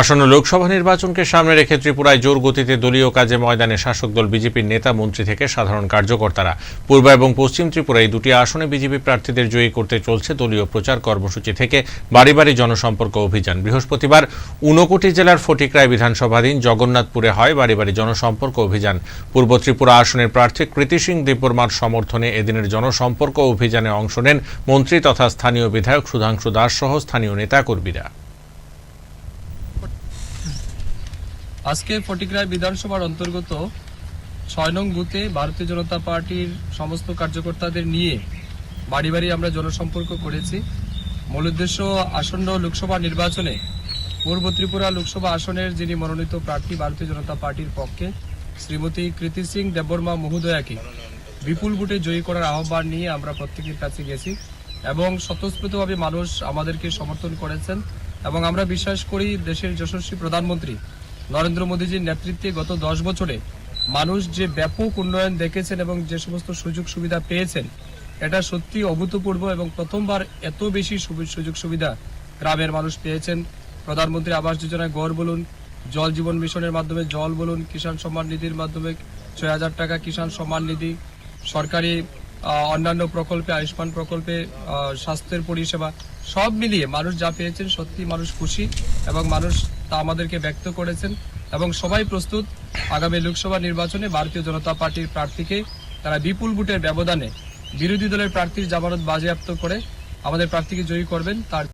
আসন্ন লোকসভা নির্বাচনকে সামনে রেখে ত্রিপুরায় জোর গতিতে দলীয় কাজে ময়দানে শাসক দল বিজেপির নেতা মন্ত্রী থেকে সাধারণ কার্যকর্তারা। পূর্ব এবং পশ্চিম ত্রিপুরায় দুটি আসনে বিজেপি প্রার্থীদের জয়ী করতে চলছে দলীয় প্রচার কর্মসূচি থেকে বাড়ি বাড়ি জনসম্পর্ক অভিযান। বৃহস্পতিবার ঊনকোটি জেলার ফটিকরায় বিধানসভাধীন জগন্নাথপুরে হয় বাড়ি বাড়ি জনসম্পর্ক অভিযান। পূর্ব ত্রিপুরা আসনের প্রার্থী কৃতি সিং দেববর্মার সমর্থনে এদিনের জনসম্পর্ক অভিযানে অংশ নেন মন্ত্রী তথা স্থানীয় বিধায়ক সুধাংশু দাস সহ স্থানীয় নেতাকর্মীরা। আজকে ফটিকরায় বিধানসভার অন্তর্গত ছয় নং বুথে ভারতীয় জনতা পার্টির সমস্ত কার্যকর্তাদের নিয়ে বাড়ি বাড়ি আমরা জনসম্পর্ক করেছি। মূল উদ্দেশ্য আসন্ন লোকসভা নির্বাচনে পূর্ব ত্রিপুরা লোকসভা আসনের যিনি মনোনীত প্রার্থী ভারতীয় জনতা পার্টির পক্ষে, শ্রীমতী কৃতি সিং দেববর্মা মহোদয়াকে বিপুল ভোটে জয়ী করার আহ্বান নিয়ে আমরা প্রত্যেকের কাছে গেছি এবং স্বতঃস্ফূর্তভাবে মানুষ আমাদেরকে সমর্থন করেছেন এবং আমরা বিশ্বাস করি দেশের যশস্বী প্রধানমন্ত্রী নরেন্দ্র মোদীজির নেতৃত্বে গত দশ বছরে মানুষ যে ব্যাপক উন্নয়ন দেখেছেন এবং যে সমস্ত সুযোগ সুবিধা পেয়েছেন, এটা সত্যি অভূতপূর্ব এবং প্রথমবার এত বেশি সুযোগ সুবিধা গ্রামের মানুষ পেয়েছেন। প্রধানমন্ত্রী আবাস যোজনায় গড় বলুন, জল জীবন মিশনের মাধ্যমে জল বলুন, কিষাণ সম্মান নিধির মাধ্যমে ছয় হাজার টাকা কিষাণ সম্মান নিধি, সরকারি অন্যান্য প্রকল্পে, আয়ুষ্মান প্রকল্পে স্বাস্থ্যের পরিষেবা, সব মিলিয়ে মানুষ যা পেয়েছেন সত্যি মানুষ খুশি এবং মানুষ তা আমাদেরকে ব্যক্ত করেছেন এবং সবাই প্রস্তুত। আগামী লোকসভা নির্বাচনে ভারতীয় জনতা পার্টির প্রার্থীকে তারা বিপুল ভোটের ব্যবধানে বিরোধী দলের প্রার্থীর জামানত বাজেয়াপ্ত করে আমাদের প্রার্থীকে জয়ী করবেন, তার